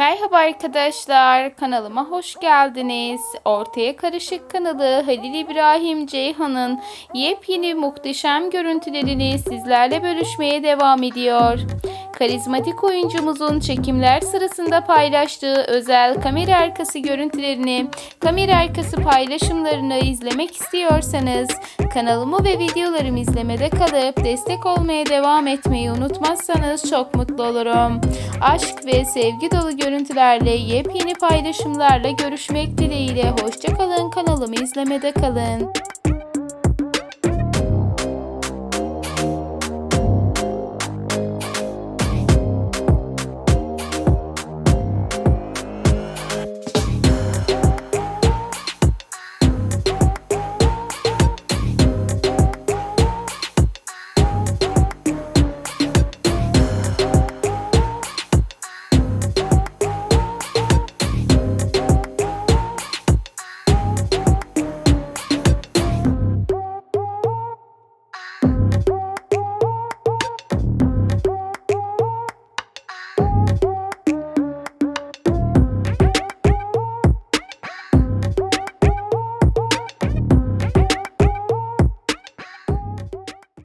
Merhaba arkadaşlar, kanalıma hoş geldiniz. Ortaya Karışık kanalı Halil İbrahim Ceyhan'ın yepyeni muhteşem görüntülerini sizlerle bölüşmeye devam ediyor. Karizmatik oyuncumuzun çekimler sırasında paylaştığı özel kamera arkası görüntülerini, kamera arkası paylaşımlarını izlemek istiyorsanız kanalımı ve videolarımı izlemede kalıp destek olmaya devam etmeyi unutmazsanız çok mutlu olurum. Aşk ve sevgi dolu görüntülerle yepyeni paylaşımlarla görüşmek dileğiyle hoşçakalın kanalımı izlemede kalın.